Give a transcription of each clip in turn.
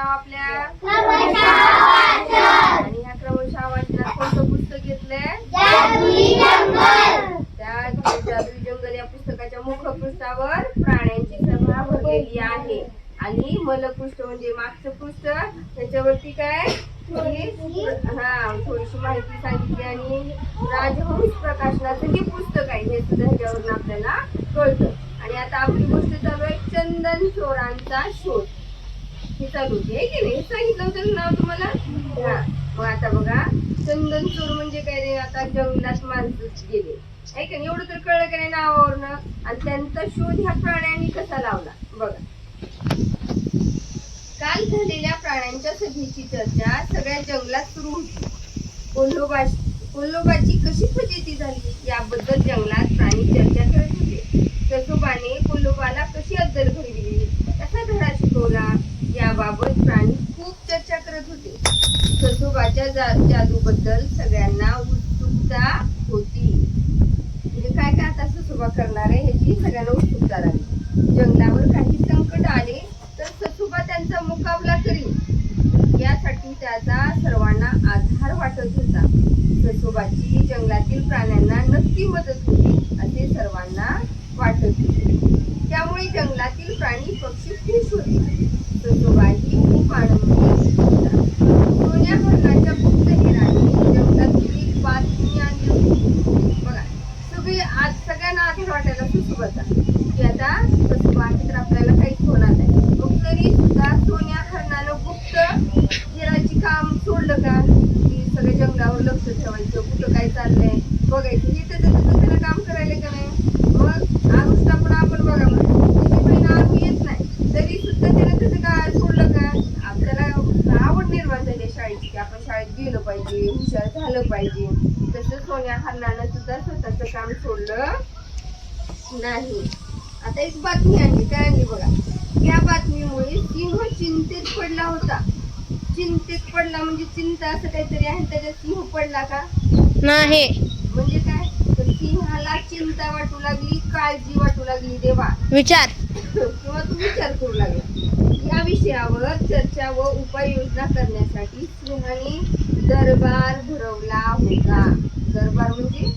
आपल्या आणि ह्या क्रमशः वाचनात कोणतं पुस्तक घेतलंय? त्या जादुई जंगल या पुस्तकाच्या मुखपृष्ठावर प्राण्यांची सभा भरलेली आहे. आणि मलपृष्ठ म्हणजे मागचं पृष्ठ त्याच्यावरती काय? हा थोडीशी माहिती सांगितली आणि राजहंस प्रकाशनाचं हे पुस्तक आहे. हे सुद्धा ह्याच्यावरून आपल्याला कळतं. आणि आता आपली गोष्ट चालू आहे. चंदन चोरांचा शोध. हे चालू आहे की नाही? हे सांगितलं होतं ना नाव तुम्हाला? हा. मग आता बघा चंदन चोर म्हणजे काय रे? आता जंगलात गेले. आहे का एवढं तर कळलं का नाही नावावरनं. आणि त्यांचा शोध ह्या प्राण्यांनी कसा लावला? बघा. काल झालेल्या प्राण्यांच्या सभेची चर्चा सगळ्या जंगलात सुरू होती. कोल्होबा कोल्होबाची कशी फजेती झाली? याबद्दल जंगलात प्राणी चर्चा करत होते. कसोबाने कोल्होबाला कशी अद्दल घडविली? कसा धडा शिकवला? याबाबत प्राणी खूप चर्चा करत होते. ससोबाच्या जादूबद्दल सगळ्यांना उत्सुकता होती. म्हणजे काय काय आता ससोबा करणार आहे ह्याची सगळ्यांना उत्सुकता लागली जंगलावर काही संकट आले तर ससोबा त्यांचा मुकाबला करी यासाठी त्याचा सर्वांना आधार वाटत होता. ससोबाची जंगलातील प्राण्यांना नक्की मदत होती असे सर्वांना वाटत होते. त्यामुळे जंगलातील प्राणी पक्षी खुश होते. ससोबाही खूप आनंदी होता सोन्या हरणाच्या गुप्तहेराने जंगलातून बातमी आणली होती बघा सगळे आज सगळ्यांना आधी वाटायला सुसुबचा की आता कसं तर आपल्याला काहीच होणार नाही मग तरी सुद्धा सोन्या हरणानं गुप्त हेराची काम सोडलं का की सगळ्या जंगलावर लक्ष ठेवायचं कुठं काय चाललंय बघायचं. हे तर त्याचं त्याला काम करायला का नाही मग आरुषला पण आपण बघा बरं त्याची बहीण आरू येत नाही तरी सुद्धा त्यानं त्याचं काय सोडलं का आपल्याला आवड निर्माण झाली आहे शाळेची की आपण शाळेत गेलो पाहिजे हुशार झालं पाहिजे तसं हरणानं सुद्धा स्वतःचं काम सोडलं. नाही. आता एक बातमी आणली काय आणली बघा. या बातमीमुळे सिंह चिंतेत पडला होता. चिंतेत पडला म्हणजे चिंता असं काहीतरी आहे त्याच्यात सिंह पडला का? नाही. म्हणजे काय? तर सिंहाला चिंता वाटू लागली काळजी वाटू लागली देवा. विचार. किंवा तू विचार करू लागला. या विषयावर चर्चा व उपाययोजना करण्यासाठी सिंहाने दरबार भरवला होता. दरबार म्हणजे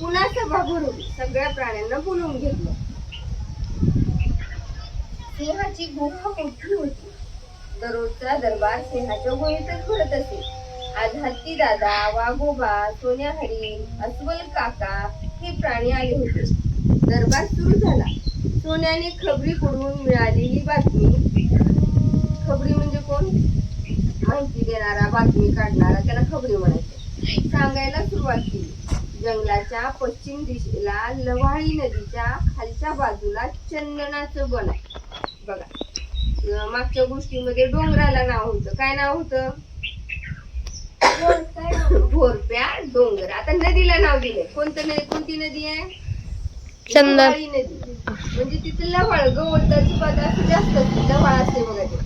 पुन्हा सभा भरून सगळ्या प्राण्यांना बोलवून घेतलं. सिंहाची गुहा मोठी होती. दररोजचा दरबार सिंहाच्या गुहेतच भरत असे. आज हत्ती दादा वाघोबा सोन्या हरिण अस्वल काका हे प्राणी आले होते. दरबार सुरू झाला. सोन्याने खबरी कडून मिळालेली बातमी. खबरी म्हणजे कोण? माहिती देणारा बातमी काढणारा त्याला खबरी म्हणायची. सांगायला सुरुवात केली. जंगलाच्या पश्चिम दिशेला लवाळी नदीच्या खालच्या बाजूला चंदनाचं बन आहे. बघा मागच्या गोष्टीमध्ये डोंगराला नाव होतं. काय नाव होतं? भोरप्या डोंगर. आता नदीला नाव दिलंय. कोणतं नदी कोणती नदी आहे? नदी. म्हणजे तिथं लवाळ गवताची पदार्थ जास्त असते. लवाळ असते बघा ते.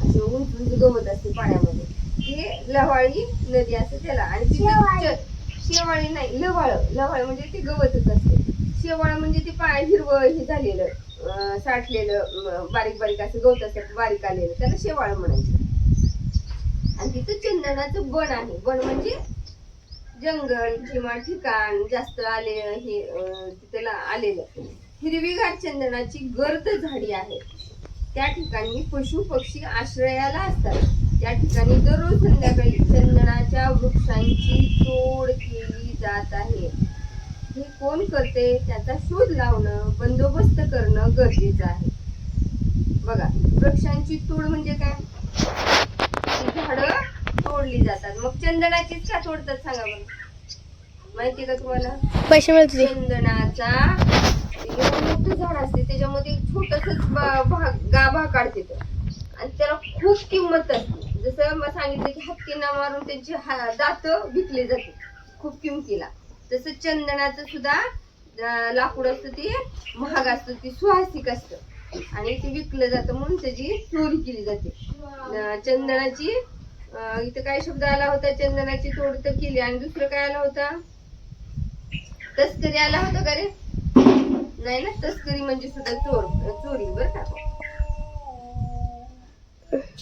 असे उंच उंच गवत असते पाण्यामध्ये. ते लवाळी नदी असते त्याला. आणि तिथं शेवाळी. नाही लवाळ. लवाळ म्हणजे ते गवतच असते. शेवाळ म्हणजे ते पाय हिरवं हे झालेलं साठलेलं बारीक बारीक असं गवत असतं बारीक आलेलं. त्याला शेवाळ म्हणायचं. आणि तिथं चंदनाचं बन आहे. बन म्हणजे जंगल किंवा ठिकाण जास्त आले हे तिथं आलेलं. हिरवीगार चंदनाची गर्द झाडी आहे. त्या ठिकाणी पशु पक्षी आश्रयाला असतात. त्या ठिकाणी दररोज संध्याकाळी चंदनाच्या वृक्षांची तोड केली जात आहे. हे कोण करते? त्याचा शोध लावणं बंदोबस्त करणं गरजेचं आहे. बघा वृक्षांची तोड म्हणजे काय? झाडं तोडली जातात. मग चंदनाचीच का तोडतात सांगा बरं? माहिती का तुम्हाला? पैसे मिळते चंदनाचा मोठं झाड असते त्याच्यामध्ये एक छोटसच भाग गाभा काढते. आणि त्याला खूप किंमत असते. जसं मग सांगितलं की हत्तींना मारून त्यांची हा- दात विकली जाते खूप किमतीला. तसं चंदनाचं सुद्धा लाकूड असतं ते महाग असतं ते सुहासिक असतं. आणि ते विकलं जातं म्हणून त्याची चोरी केली जाते. चंदनाची इथं काय शब्द आला होता चंदनाची तोड तर केली आणि दुसरं काय आला होता? तस्करी आला होता का रे? नाही ना तस्करी म्हणजे सुद्धा चोर चोरी बर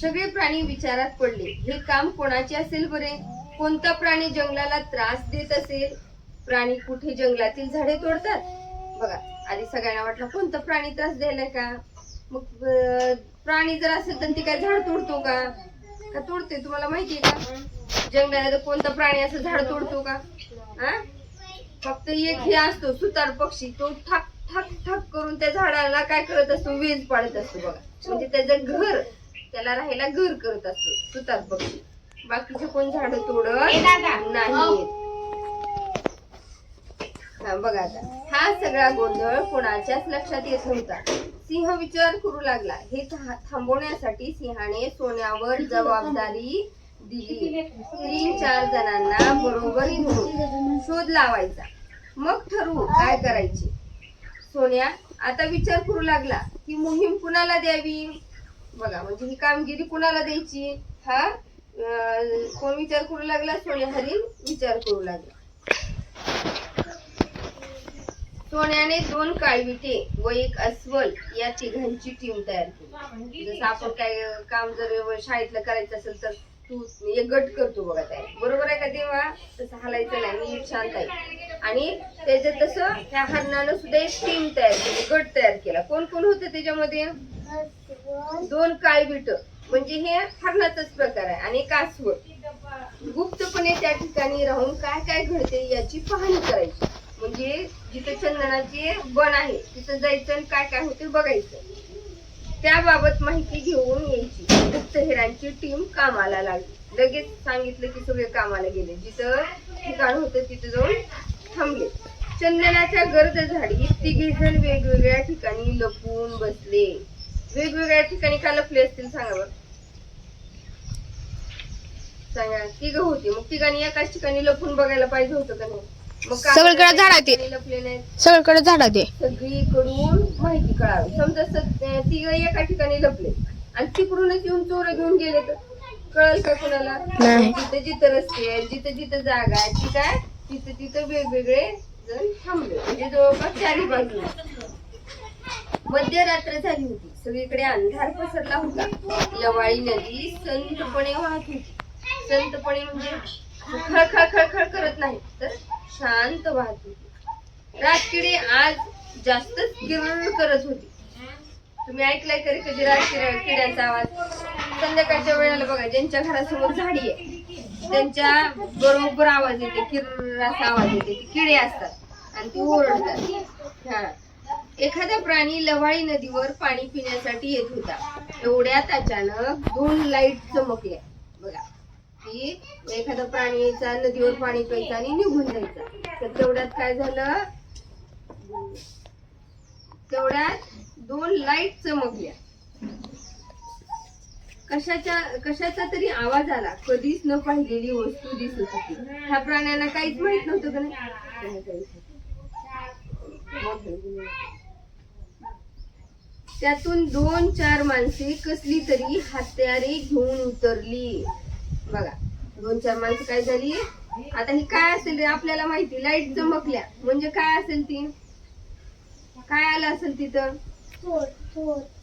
सगळे प्राणी विचारात पडले. हे काम कोणाचे असेल बरे? कोणता प्राणी जंगलाला त्रास देत असेल? प्राणी कुठे जंगलातील झाडे तोडतात? बघा आधी सगळ्यांना वाटलं कोणता प्राणी त्रास द्यायला का? मग प्राणी जर असेल तर ते काय झाड तोडतो का? का तोडते तुम्हाला माहितीये का? जंगलात कोणता प्राणी असं झाड तोडतो का? हा फक्त एक हे असतो सुतार पक्षी. तो ठाक ठाक ठाक करून त्या झाडाला काय करत असतो? वेज पाडत असतो बघा. म्हणजे त्याचं घर त्याला राहायला घर करत असतो. सुतार पक्षी. बाकीचे कोण झाड तोडत नाही बघा आता. हा सगळा गोंधळ कोणाच्याच लक्षात येत नव्हता. सिंह विचार करू लागला. हे थांबवण्यासाठी सिंहाने सोन्यावर जबाबदारी दिली. तीन चार जणांना बरोबर शोध लावायचा. मग ठरवू काय करायचे. सोन्या आता विचार करू लागला ही मोहीम कुणाला द्यावी? बघा म्हणजे ही कामगिरी कुणाला द्यायची? हा? कोण विचार करू लागला? सोन्या हरी विचार करू लागला. सोन्याने दोन काळविटे व एक अस्वल या तिघांची टीम तयार केली. जसं आपण काय काम जर शाळेतलं करायचं असेल तर तू एक गट करतो बघा त्या बरोबर आहे का तेव्हा तसं हलायचं नाही. नीट शांत आहे. आणि त्याच्यात तसं त्या हरणानं सुद्धा एक टीम तयार केली गट तयार केला. कोण कोण होतं त्याच्यामध्ये? दोन काळविट म्हणजे हे हरणाचाच प्रकार आहे आणि कासव गुप्तपणे त्या ठिकाणी राहून काय काय घडते याची पाहणी करायची. म्हणजे जिथे चंदनाचे बन आहे तिथं जायचं आणि काय काय होते बघायचं. त्याबाबत माहिती घेऊन यायची. गुप्तहेरांची टीम कामाला लागली. लगेच सांगितलं की सगळे कामाला गेले. जिथं ठिकाण होतं तिथं जाऊन थांबले. चंदनाच्या गर्द झाडी तिघे जण वेगवेगळ्या ठिकाणी लपून बसले. वेगवेगळ्या ठिकाणी का लपले असतील सांगा बरं. सांगा तिघ होती. मग तिघांनी एकाच ठिकाणी लपून बघायला पाहिजे होतं का नाही? मग का सगळीकडे झाड आहे ते. ठिकाणी लपले नाहीत? सगळीकडे झाडा ते सगळीकडून माहिती कळावी. समजा स- तिघ एका ठिकाणी लपले. आणि तिकडूनच येऊन चोर घेऊन गेले तर? कळल का कुणाला? नाही. जिथं जिथं रस्ते आहेत जिथं जिथं जागा आहे ती काय? तिथं तिथं वेगवेगळे जण थांबले. म्हणजे जवळपास चारी बाजू मध्यरात्र झाली होती. सगळीकडे अंधार पसरला होता. लवाळी नदी संतपणे वाहत होती. संतपणे म्हणजे खळखळ खळखळ करत नाही तर शांत वाहत होती. रातकिडी आज जास्तच किरळ करत होती. तुम्ही ऐकलाय तरी कधी रातकिड्या किड्यांचा आवाज? संध्याकाळच्या वेळेला बघा ज्यांच्या घरासमोर झाडी आहे त्यांच्या बरोबर आवाज येते किरळ असा आवाज येते किडे असतात आणि ते ओरडतात. हा. एखादा प्राणी लवाळी नदीवर पाणी पिण्यासाठी येत होता. एवढ्यात अचानक दोन लाइट चमकल्या. बघा की एखादा प्राणीचा नदीवर पाणी प्यायचा आणि निघून जायचा. तर तेवढ्यात काय झालं? तेवढ्यात दोन लाइट चमकल्या. कशाच्या कशाचा तरी आवाज आला. कधीच न पाहिलेली वस्तू दिसत होती. ह्या प्राण्यांना काहीच माहीत नव्हतं का नाही? त्यातून दोन चार माणसे कसली तरी हत्यारे घेऊन उतरली. बघा दोन चार माणसं काय झाली? आता ही काय असेल रे आपल्याला माहिती? लाइट चमकल्या. म्हणजे काय असेल ती? काय आलं असेल तिथं?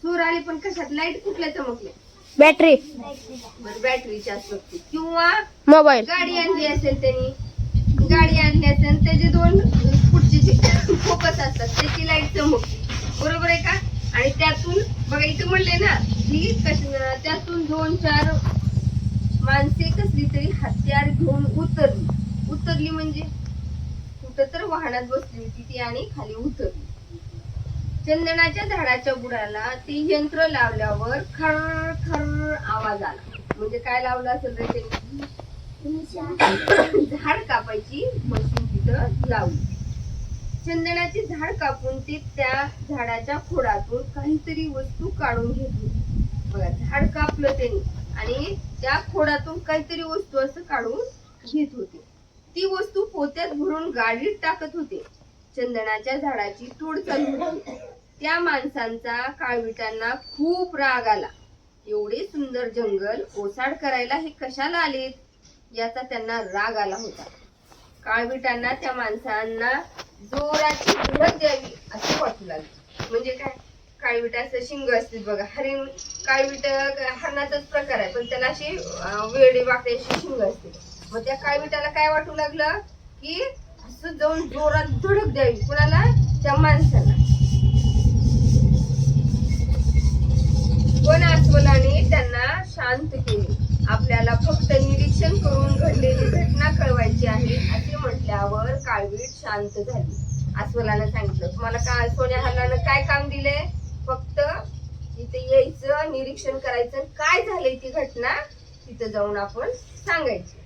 चोर आली पण कशात? लाइट कुठल्या चमकल्या? बॅटरी. बरं बॅटरीच्या असतात किंवा मोबाईल. गाडी आणली असेल त्यांनी. गाडी आणली असेल त्याचे दोन पुढचे जे फोकस असतात त्याची लाइट चमकते. बरोबर आहे का? आणि त्यातून बघा इथे म्हणले ना की कश त्यातून दोन चार माणसे कसली तरी हत्यार घेऊन उतरली. उतरली म्हणजे? कुठं तर वाहनात बसली होती ती आणि खाली उतरली. चंदनाच्या झाडाच्या बुडाला ती यंत्र लावल्यावर खर खर आवाज आला. म्हणजे काय लावलं असेल रे त्यांनी? झाड कापायची मशीन तिथं लावली. चंदनाचे झाड कापून ते त्या झाडाच्या खोडातून काहीतरी वस्तू काढून घेतली. बघा झाड कापलं त्यांनी आणि त्या खोडातून काहीतरी वस्तू असं काढून घेत होते. ती वस्तू पोत्यात भरून गाडीत टाकत होते. चंदनाच्या झाडाची तोड चालू होती. त्या माणसांचा काळविटांना खूप राग आला. एवढे सुंदर जंगल ओसाड करायला हे कशाला आलेत? याचा त्यांना राग आला होता. काळविटांना त्या माणसांना जोराची धडक द्यावी असे वाटू लागले. म्हणजे काय? काळविट असं शिंग असतील बघा. हरिण काळविट हरणाचाच प्रकार आहे पण त्याला अशी अं, वेडे वाकडे अशी शिंग असते. मग त्या काळविटाला काय वाटू लागलं? की असं जाऊन जोरात धडक द्यावी कुणाला? त्या माणसाला. पण अस्वलाने त्यांना शांत केले. आपल्याला फक्त निरीक्षण करून घडलेली घटना कळवायची आहे असे म्हटल्यावर काळवीट शांत झाली. अस्वलानं सांगितलं तुम्हाला का सोन्या हल्लानं काय काम दिलंय? फक्त इथे यायचं निरीक्षण करायचं काय झालंय ती घटना? तिथं जाऊन आपण सांगायची.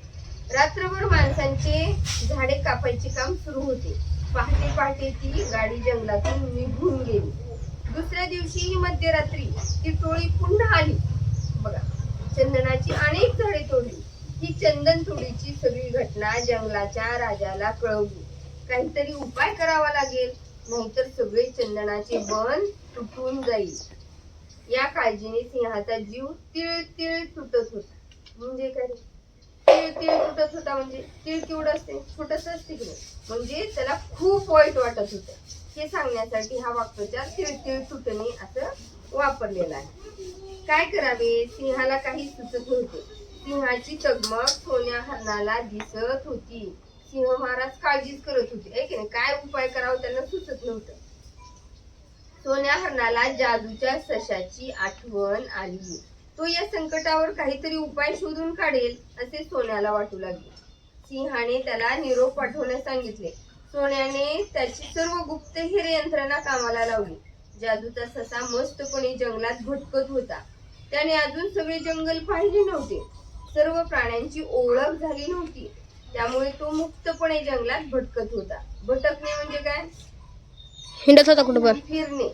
रात्रभर माणसांचे झाडे कापायचे काम सुरू होते. पहाटे पहाटे ती गाडी जंगलातून निघून गेली. दुसऱ्या दिवशी मध्यरात्री ती टोळी पुन्हा आली. बघा चंदनाची अनेक झाडे तोडली. ही चंदन तोडीची सगळी घटना जंगलाच्या राजाला कळवली. काहीतरी उपाय करावा लागेल नाहीतर सगळे चंदनाचे बन तुटून जाईल. या काळजीने सिंहाचा जीव तिळ तिळ तुटत होता. म्हणजे काय? तिळ तिळ तुटत होता म्हणजे? तिळ तिवड असते? छोटस असते की म्हणजे त्याला खूप वाईट वाटत होत. हे सांगण्यासाठी हा वाक्प्रचार तिळ तिळ तुटणे असं वापरलेला आहे. काय करावे? सिंहाला काही सुचत नव्हते. सिंहाची चगमग सोन्या हरणाला दिसत होती. सिंह महाराज काळजीच करत होते. काय उपाय करावा त्यांना सुचत नव्हतं. सोन्या हरणाला जादूच्या सशाची आठवण आली. तो या संकटावर काहीतरी उपाय शोधून काढेल असे सोन्याला वाटू लागले. सिंहाने त्याला निरोप पाठवण्यास सांगितले. सोन्याने त्याची सर्व गुप्तहेर यंत्रणा कामाला लावली. जादूचा ससा मस्तपणे जंगलात भटकत होता. त्याने अजून सगळे जंगल पाहिले नव्हते. सर्व प्राण्यांची ओळख झाली नव्हती. त्यामुळे तो मुक्तपणे जंगलात भटकत होता. भटकणे म्हणजे काय? हिंडत होता कुठं पण. फिरणे.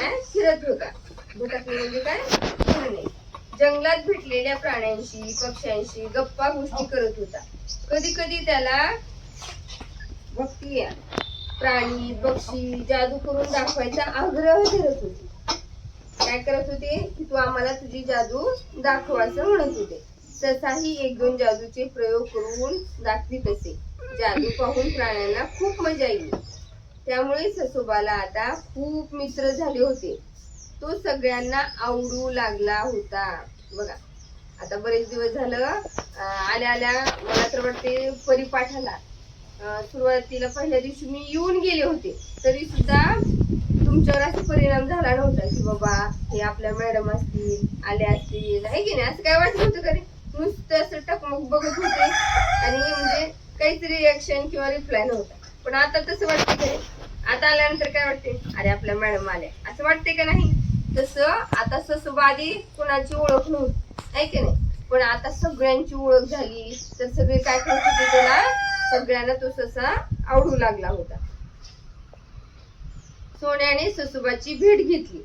काय? फिरत होता. भटकणे म्हणजे काय? फिरणे. जंगलात भेटलेल्या प्राण्यांशी पक्ष्यांशी गप्पा गोष्टी करत होता. कधी कधी त्याला भक्ती प्राणी पक्षी जादू करून दाखवायचा आग्रह धरत होते. काय करत होते? की तू आम्हाला तुझी जादू दाखव असं म्हणत होते. तसाही एक दोन जादूचे प्रयोग करून दाखवित असे. जादू पाहून प्राण्यांना खूप मजा येईल त्यामुळे ससोबाला आता खूप मित्र झाले होते. तो सगळ्यांना आवडू लागला होता. बघा आता बरेच दिवस झालं आल्या आल्या मला तर वाटते परिपाठाला. सुरुवातीला पहिल्या दिवशी मी येऊन गेले होते. तरी सुद्धा तुमच्यावर असा परिणाम झाला नव्हता की बाबा हे आपल्या मॅडम असतील आल्या असतील आहे की नाही? असं काय वाटत होतं कधी? नुसतं असं टकमक बघत होते आणि म्हणजे काहीच रिॲक्शन किंवा रिप्लाय नव्हता. पण आता तसं वाटतं की आता आल्यानंतर काय वाटते? अरे आपल्या मॅडम आल्या. असं वाटते का नाही? तसं आता ससुबादी कुणाची ओळख नव्हती आहे की नाही? पण आता सगळ्यांची ओळख झाली. तर सगळे काय करत होते त्याला सगळ्यांना तो ससा आवडू लागला होता. सोन्याने ससुबाची भेट घेतली.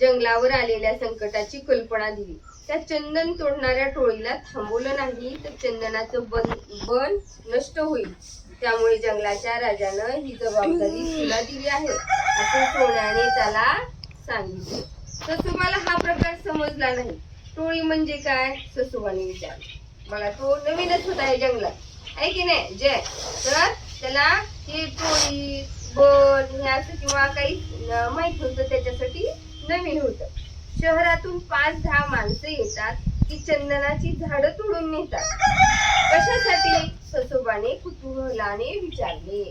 जंगलावर आलेल्या संकटाची कल्पना दिली. त्या चंदन तोडणाऱ्या टोळीला थांबवलं नाही तर चंदनाचं बन बन नष्ट होईल. त्यामुळे जंगलाच्या राजानं ही जबाबदारी तुला दिली आहे. असे सोन्याने त्याला सांगितले. ससुबाला हा प्रकार समजला नाही. टोळी म्हणजे काय? ससुबाने विचारलं. मला तो नवीनच होता आहे जंगलात. आहे की नाही? जय. तर त्याला ही टोळी बन हे असं किंवा काही माहीत होतं नव्हतं त्याच्यासाठी नवीन होतं. शहरातून पाच दहा माणसं येतात ती चंदनाची झाडं तोडून नेतात. कशासाठी? ससोबाने कुतूहलाने विचारले.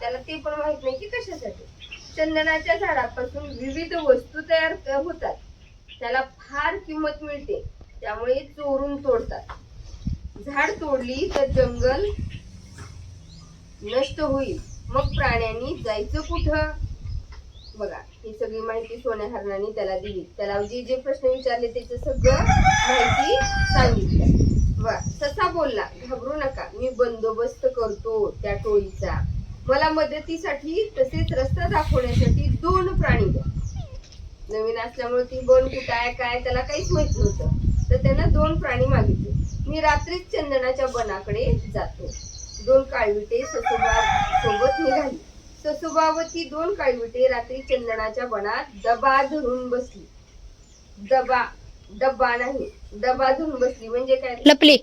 त्याला ते पण माहीत नाही की कशासाठी. चंदनाच्या झाडापासून विविध वस्तू तयार होतात. त्याला फार किंमत मिळते. त्यामुळे चोरून तोडतात. झाड तोडली तर जंगल नष्ट होईल. मग प्राण्यांनी जायचं कुठं? बघा ही सगळी माहिती सोन्या हरणाने त्याला दिली. त्याला जे जे प्रश्न विचारले त्याचं सगळं माहिती सांगितलं. बघा ससा बोलला घाबरू नका मी बंदोबस्त करतो त्या टोळीचा. मला मदतीसाठी तसेच रस्ता दाखवण्यासाठी दोन प्राणी द्या. नवीन असल्यामुळे ती बन कुठं आहे काय त्याला काहीच माहीत नव्हतं. तर त्यांना दोन प्राणी मागितले. मी रात्रीच चंदनाच्या बनाकडे जातो. दोन काळविटे ससोबा सोबत निघाली. ससोबा व ती दोन काळविटे रात्री चंदनाच्या बनात डबा धरून बसली. डबा डब्बा नाही डबा धरून बसली. म्हणजे काय? लपली.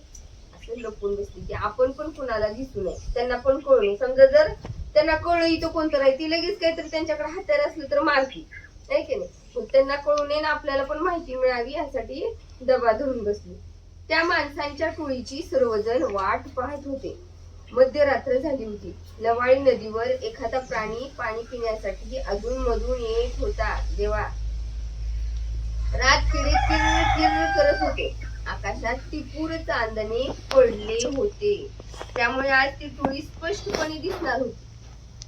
असं लपून बसली. की आपण पण कुणाला दिसू नये. त्यांना पण कळू समजा जर त्यांना कळलं इथं कोणतं ती लगेच काहीतरी त्यांच्याकडे हत्यार असलं तर मारती. नाही की नाही? त्यांना कळू नये ना आपल्याला पण माहिती मिळावी यासाठी डबा धरून बसली. त्या माणसांच्या टोळीची सर्वजण वाट पाहत होते. मध्यरात्र झाली होती. लवाळी नदीवर एखादा प्राणी पाणी पिण्यासाठी अधून मधून येत होता. देवा रात किडे किर किर करत होते. आकाशात टिपूर चांदणे पडले होते. त्यामुळे आज ती टोळी स्पष्टपणे दिसणार होती.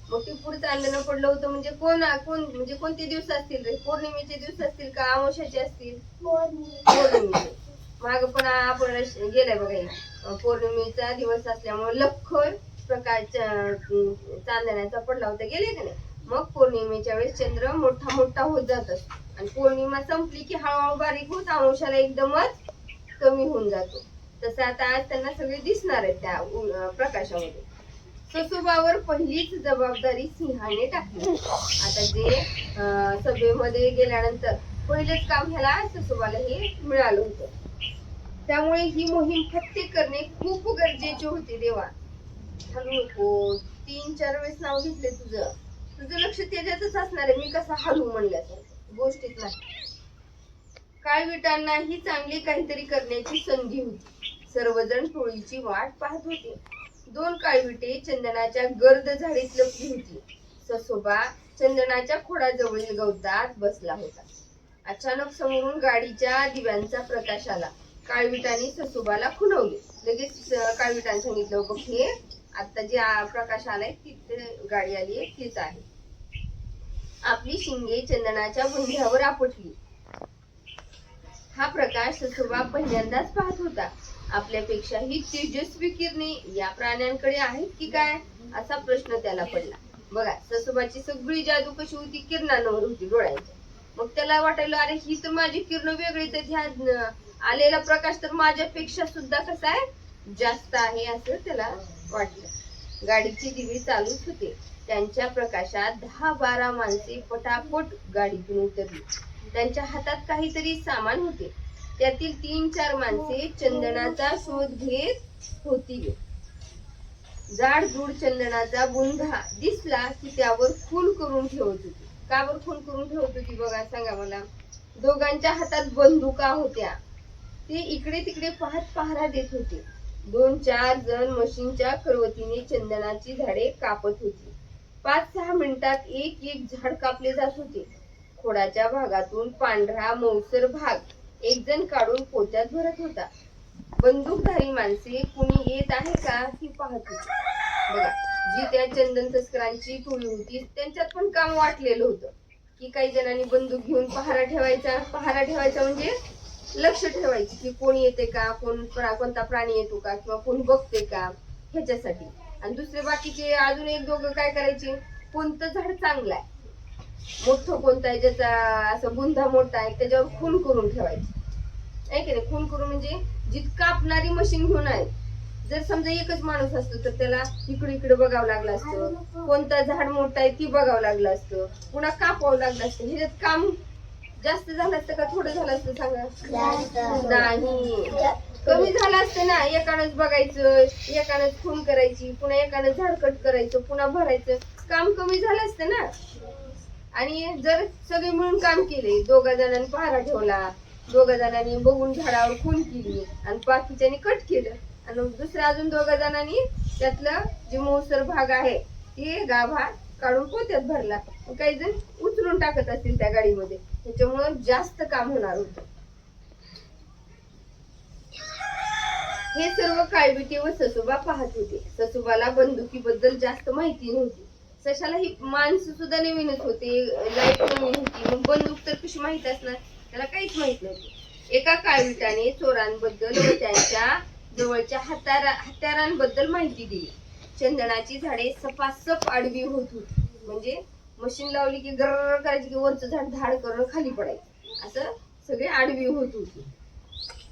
मग टिपूर चांदणं पडलं होतं म्हणजे कोण कोण म्हणजे कोणते दिवस असतील रे? पौर्णिमेचे दिवस असतील का? अमावस्याचे असतील? पौर्णिमेचे माग पण आपण गेलाय बघा. अं, पौर्णिमेचा दिवस असल्यामुळे लख प्रकारच्या चांदण्याचा पडला होता. गेले का नाही? मग पौर्णिमेच्या वेळेस चंद्र मोठा मोठा होत जात आणि पौर्णिमा संपली की हळूहळू बारीक होत अंशाला एकदमच कमी होऊन जातो. तसं आता आज त्यांना सगळे दिसणार आहेत त्या प्रकाशामध्ये. ससुबावर पहिलीच जबाबदारी सिंहाने टाकली. आता जे सभेमध्ये गेल्यानंतर पहिलेच काम ह्याला ससुबाला हे मिळालं होतं. त्यामुळे ही मोहीम फत्ते करणे खूप गरजेचे होते देवा. हलू नको. तीन चार वेळेस नाव घेतले तुझं. तुझं लक्ष त्याच्यातच असणार आहे. मी कसा हलू म्हणल्यासारखं. गोष्टीत नाही. काळविटांना ही चांगली काहीतरी करण्याची संधी होती. सर्वजण टोळीची वाट पाहत होते. दोन काळविटे चंदनाच्या गर्द झाडीत लपली होती. ससोबा चंदनाच्या खोडाजवळील गवतात बसला होता. अचानक समोरून गाडीच्या दिव्यांचा प्रकाश आला. काळविटांनी ससोबाला खुणवले लगेच अं, सांगितलं बघ हे आता जे प्रकाश आलाय तिथे गाडी आली आहे तीच आहे. आपली शिंगे चंदनाच्या बुंध्यावर आपटली. हा प्रकाश ससोबा पहिल्यांदाच पाहत होता. आपल्यापेक्षा ही तेजस्वी किरणे या प्राण्यांकडे आहेत की काय असा प्रश्न त्याला पडला. बघा ससोबाची सगळी जादू कशी होती किरणांवर होती डोळ्यांच्या मग त्याला वाटायला अरे ही तर माझी किरण वेगळी तर ह्या आलेला प्रकाश तर माझ्यापेक्षा सुद्धा कसा आहे जास्त आहे असं त्याला वाटलं. गाडीची दिवी चालूच होते. त्यांच्या प्रकाशात दहा बारा माणसे पटापट गाडीतून उतरली. त्यांच्या हातात काहीतरी सामान होते. त्यातील तीन चार माणसे चंदनाचा शोध घेत होती. जाड जूड चंदनाचा बुंधा दिसला की त्यावर खून करून ठेवत होती. का बर खून करून ठेवत होती बघा सांगा मला. दोघांच्या हातात बंदुका होत्या. ते इकडे तिकडे पाहत पहारा देत होते. दोन चार जण मशीनच्या करवतीने चंदनाची झाडे कापत होती. पाच सहा मिनिटात एक एक झाड कापले जात होते. खोडाच्या भागातून पांढरा मौसर भाग एक जण काढून पोत्यात भरत होता. बंदूकधारी माणसे कुणी येत आहे का? ही पाहत होती. बघा जी त्या चंदन तस्करांची टोळी होती त्यांच्यात पण काम वाटलेलं होतं. की काही जणांनी बंदूक घेऊन पहारा ठेवायचा पहारा ठेवायचा म्हणजे लक्ष ठेवायची की कोण येते का कोण कोणता प्राणी येतो का किंवा कोण बघते का ह्याच्यासाठी. आणि दुसरे बाकीचे अजून एक दोघं काय करायचे कोणतं झाड चांगलं आहे. मोठं कोणतं आहे ज्याचा असं बुंधा मोठा आहे त्याच्यावर खून करून ठेवायचं. आहे की नाही? खून करून म्हणजे जितका कापणारी मशीन घेऊन आहे जर समजा एकच माणूस असतो तर त्याला इकडे इकडे बघावं लागलं असतं. कोणतं झाड मोठं आहे ती बघावं लागलं असतं. पुन्हा कापावं लागलं असतं. ह्याच्यात काम जास्त झालं असतं का? थोडं झालं असतं सांगा. नाही. कमी झालं असतं ना. एकानंच बघायचं एकानंच खून करायची पुन्हा एकानं झाड कट करायचं पुन्हा भरायचं. काम कमी झालं असतं ना. आणि जर सगळे मिळून काम केले दोघा जणांनी पहारा ठेवला दोघा जणांनी बघून झाडावर खून केली आणि बाकीच्यानी कट केलं. आणि दुसऱ्या अजून दोघा जणांनी त्यातलं जे मोसर भाग आहे ते गाभा काढून पोत्यात भरला. काही जण उचलून टाकत असतील त्या गाडीमध्ये. त्याच्यामुळं जास्त काम होणार होतं. हे सर्व काळविटी व ससुबा पाहत होते. ससुबाला बंदुकीबद्दल जास्त माहिती नव्हती. सशाला ही माणसं सुद्धा नवीनच होते लाइट नवीन होती. मग बंदूक तर कशी माहीत असणार? त्याला काहीच माहीत नव्हतं. एका काळविटाने चोरांबद्दल व त्यांच्या जवळच्या हत्यारा हत्यारांबद्दल माहिती दिली. चंदनाची झाडे सपासप आडवी होत होती. म्हणजे मशीन लावली की गर करायची की वरचं झाड धाड करून खाली पडायचं. असं सगळे आडवी होत होती.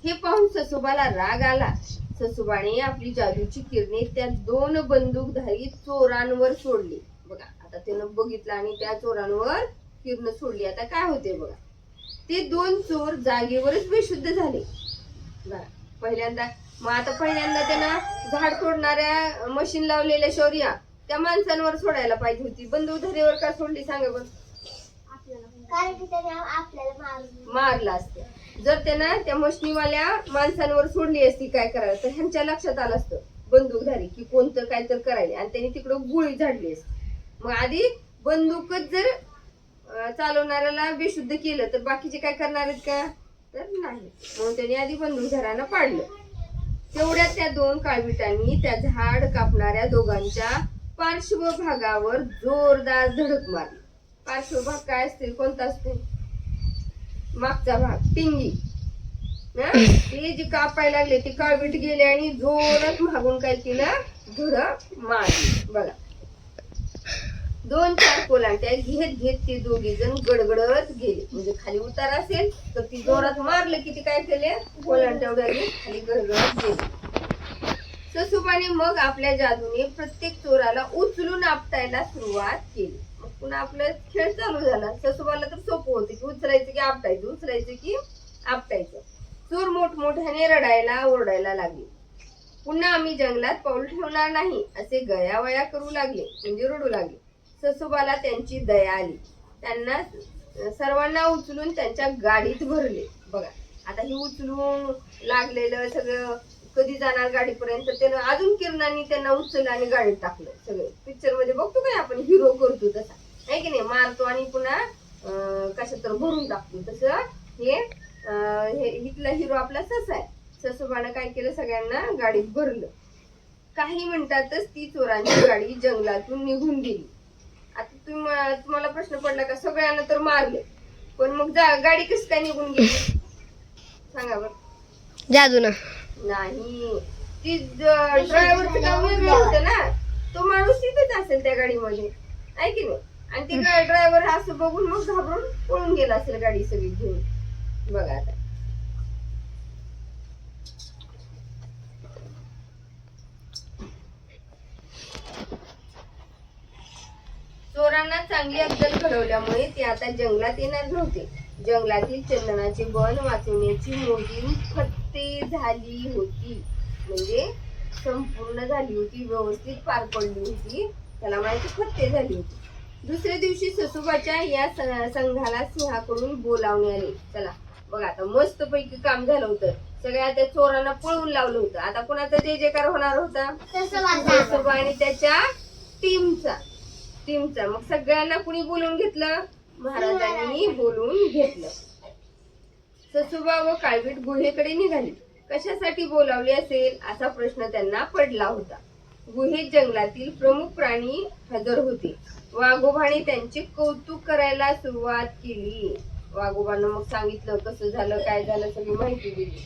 हे पाहून ससुबाला राग आला. ससुबाने आपली जादूची किरणे त्या दोन बंदूकधारी चोरांवर सोडली. बघा आता त्यानं बघितलं आणि त्या चोरांवर किरण सोडली. आता काय होते बघा? ते दोन चोर जागेवरच बेशुद्ध झाले. बघा पहिल्यांदा मग आता पहिल्यांदा त्यांना झाड तोडणाऱ्या मशीन लावलेल्या शौर्या त्या माणसांवर सोडायला पाहिजे होती. बंदूकधारीवर का सोडली सांगा बरं? कारण की त्याने आपल्याला मारून मारलं असतं. जर त्यानं त्या मशनीवाल्या माणसांवर सोडली असती काय करायला? तर ह्यांच्या लक्षात आलं असतं बंदूकधारी की कोणतं काय तर करायला. आणि त्यांनी तिकडं गोळी झाडली असती. मग आधी बंदूकच जर अं, चालवणाऱ्याला बेशुद्ध केलं तर बाकीचे काय करणार आहेत का? तर नाही. म्हणून त्यांनी आधी बंदूकधारानं पाडलं. तेवढ्यात त्या दोन काळविटांनी त्या झाड कापणाऱ्या दोघांच्या पार्श्वभागावर जोरदार धडक मारली. पार्श्वभाग काय असतील? कोणता असतील? मागचा भाग टिंगी ते जी कापायला लागले ते काळवीट गेले आणि जोरात मागून काय केलं? धडक मारली. बघा. दोन चार कोलांट्या घेत घेत ते दोघे जण गडगडत गेले. म्हणजे खाली उतार असेल तर ती जोरात मारलं की ते काय केले? कोलांट्या खाली गडगडत गेले. ससुबाने मग आपल्या जादूने प्रत्येक चोराला उचलून आपटायला सुरुवात केली. मग पुन्हा आपला खेळ चालू झाला. ससुबाला तर सोपं होतं की उचलायचं की आपटायचं उचलायचं की आपटायचं. चोर मोठमोठ्याने रडायला ओरडायला लागले. पुन्हा आम्ही जंगलात पाऊल ठेवणार नाही असे गयावया करू लागले म्हणजे रडू लागले. ससुबाला त्यांची दया आली. त्यांना सर्वांना उचलून त्यांच्या गाडीत भरले. बघा आता हे उचलून लागलेलं सगळं कधी जाणार गाडीपर्यंत त्यानं अजून किरणांनी त्यांना उचललं आणि गाडीत टाकलं सगळं. पिक्चरमध्ये बघतो काय आपण हिरो करतो तसा. आहे की नाही? मारतो आणि पुन्हा कशा कशात तर भरून टाकतो. तसं हे इथला हिरो आपला ससा आहे. ससोबानं काय केलं सगळ्यांना? गाडीत भरलं. काही मिनिटातच ती चोरांची गाडी जंगलातून निघून गेली. आता तुम- तुम्हाला प्रश्न पडला का? सगळ्यांना तर मारले. पण मग जा गाडी कशी काय निघून गेली? सांगा बरं. जादून. नाही. ती ड्रायव्हरचं काम वेगळं होतं ना. तो माणूस तिथेच असेल त्या गाडीमध्ये. आहे की नाही? आणि ती ड्रायव्हर असं बघून मग घाबरून पळून गेला असेल गाडी सगळी घेऊन. बघा आता. चोरांना चांगली अद्दल घडवल्यामुळे ते आता जंगलात येणार नव्हते. जंगलातील चंदनाचे बन वाचवण्याची मोहीम फत्ते झाली होती. म्हणजे संपूर्ण झाली होती व्यवस्थित पार पडली होती. त्याला माहिती फत्ते झाली होती. दुसऱ्या दिवशी ससुबाच्या या संघाला सिंहाकडून बोलावणे आले. चला बघा आता मस्त पैकी काम झालं होतं. सगळ्या त्या चोरांना पळवून लावलं होतं. आता कोणाचा जय जयकार होणार होता? ससुबा आणि त्याच्या टीमचा टीमचा मग सगळ्यांना कुणी बोलून घेतलं? महाराजांनी बोलून घेतलं. ससुबा व काळवीट गुहेकडे निघाली. कशासाठी बोलावले असेल असा प्रश्न त्यांना पडला होता. गुहेत जंगलातील प्रमुख प्राणी हजर होते. वाघोबाने त्यांचे कौतुक करायला सुरुवात केली. वाघोबानं मग सांगितलं कसं झालं काय झालं सगळी माहिती दिली.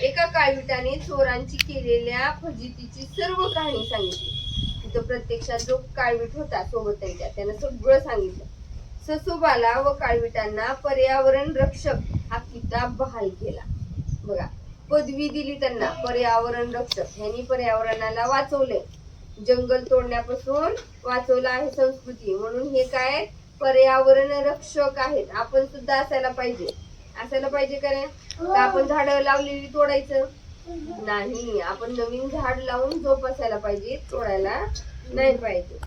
एका काळविटाने चोरांची केलेल्या फजितीची सर्व कहाणी सांगितली. तिथं प्रत्यक्षात जो काळवीट होता सोबत त्यांच्या त्यानं सगळं सांगितलं. ससोबाला व काळविटांना पर्यावरण रक्षक हा किताब बहाल केला. बघा पदवी दिली त्यांना पर्यावरण रक्षक. यांनी पर्यावरणाला वाचवले जंगल तोडण्यापासून वाचवलं आहे संस्कृती. म्हणून हे काय पर्यावरण रक्षक आहेत. आपण सुद्धा असायला पाहिजे. असायला पाहिजे का नाही? आपण झाड लावलेली तोडायचं. नाही आपण नवीन झाड लावून जोपासायला पाहिजे. तोडायला नाही पाहिजे.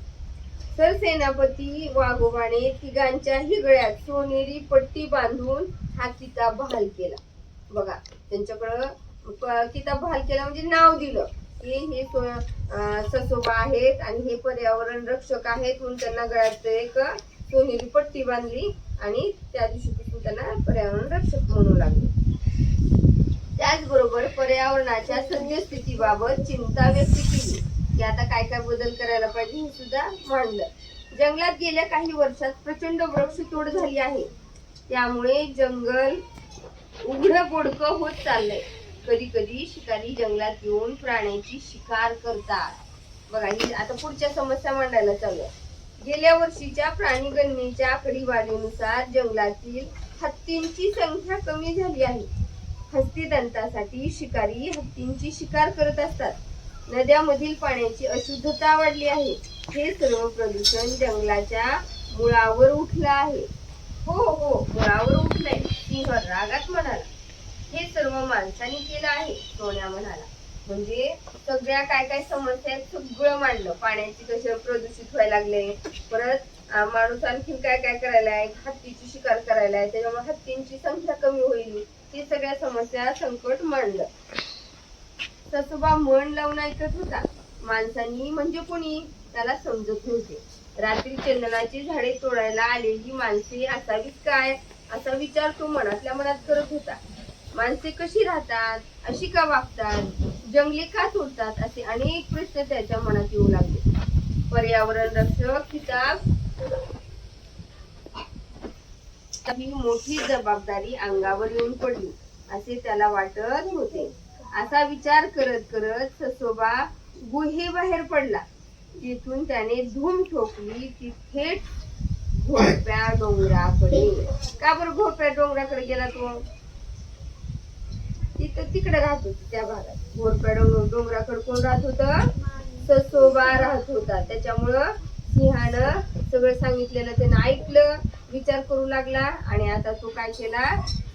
तर सेनापती वाघोबाने तिघांच्या गळ्यात सोनेरी पट्टी बांधून हा किताब बहाल केला. बघा त्यांच्याकडं प- किताब बहाल केला म्हणजे नाव दिलं. की हे सो- ससोबा आहेत आणि हे पर्यावरण रक्षक आहेत म्हणून त्यांना गळ्यात एक सोनेरी पट्टी बांधली आणि त्या दिवशीपासून त्यांना पर्यावरण रक्षक म्हणू लागले. त्याचबरोबर पर्यावरणाच्या सद्यस्थितीबाबत चिंता व्यक्त केली. की आता काय काय बदल करायला पाहिजे हे सुद्धा मांडलं. जंगलात गेल्या काही वर्षात प्रचंड वृक्षतोड झाली आहे. त्यामुळे जंगल उघडं बोडकं होत चाललंय. कधी कधी शिकारी जंगलात येऊन प्राण्याची शिकार करतात. बघा ही आता पुढच्या समस्या मांडायला चालू आहे. गेल्या वर्षीच्या प्राणीगणनेच्या आकडेवारीनुसार जंगलातील हत्तींची संख्या कमी झाली आहे. हस्तिदंतासाठी शिकारी हत्तींची शिकार करत असतात. नद्यामधील पाण्याची अशुद्धता वाढली आहे. हे सर्व प्रदूषण जंगलाच्या मुळावर उठलं आहे. हो हो मुळावर उठलंय. सिंह रागात म्हणाला हे सर्व माणसाने केलं आहे सोन्या म्हणाला. म्हणजे सगळ्या काय काय समस्या आहेत सगळं मांडलं. पाण्याची कशी प्रदूषित व्हायला लागले? परत माणूस आणखी काय काय करायला आहे? हत्तीची शिकार करायला आहे. त्याच्यामुळे हत्तींची संख्या कमी होईल. ही सगळ्या समस्या संकट मांडलं. ससोबा मन लावून ऐकत होता. माणसांनी म्हणजे कोणी? त्याला समजत नव्हते. रात्री चंदनाची झाडे तोडायला आलेली माणसे असावीत काय? असा विचार तो मनातल्या मनात करत होता. माणसे कशी राहतात? अशी का वागतात? जंगले का तोडतात? असे अनेक प्रश्न त्याच्या मनात येऊ लागले. पर्यावरण रक्षक किताब. ही मोठी जबाबदारी अंगावर येऊन पडली. असे त्याला वाटत होते. असा विचार करत करत ससोबा गुहेबाहेर पडला. तिथून त्याने धूम ठोकली ती थेट घोप्या डोंगराकडे. का बरं घोप्या डोंगराकडे गेला तो? तिथं तिकडे राहत होती त्या भागात. घोरप्या डोंगर डोंगराकडे कोण राहत होत? ससोबा राहत होता. त्याच्यामुळं सिंहानं सगळं सांगितलेलं त्यानं ऐकलं विचार करू लागला आणि आता तो काय केला?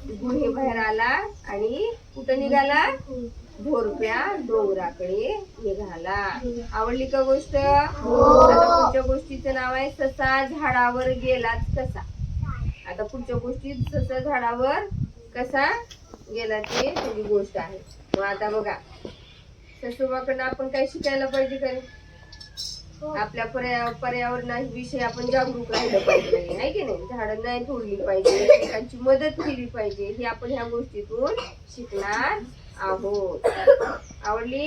गुहे बाहेर आला आणि कुठं निघाला? भोरप्या डोंगराकडे निघाला. आवडली का गोष्ट? आता पुढच्या गोष्टीचं नाव आहे ससा झाडावर गेलाच कसा? आता पुढच्या गोष्टीत ससा झाडावर कसा गेला ते त्याची गोष्ट आहे. मग आता बघा ससोबाकडनं आपण काय शिकायला पाहिजे काय आपल्या पर्या पर्यावरणाविषयी आपण जागरूक राहिलं पाहिजे नाही की नाही? झाडं नाही तोडली पाहिजे एकमेकांची मदत केली पाहिजे हे आपण ह्या गोष्टीतून शिकणार आहोत. आवडली?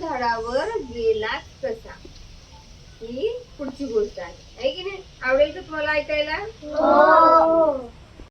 झाडावर गेला कसा? ही पुढची गोष्ट आहे. आहे की नाही? आवडेल का तुम्हाला ऐकायला? हो.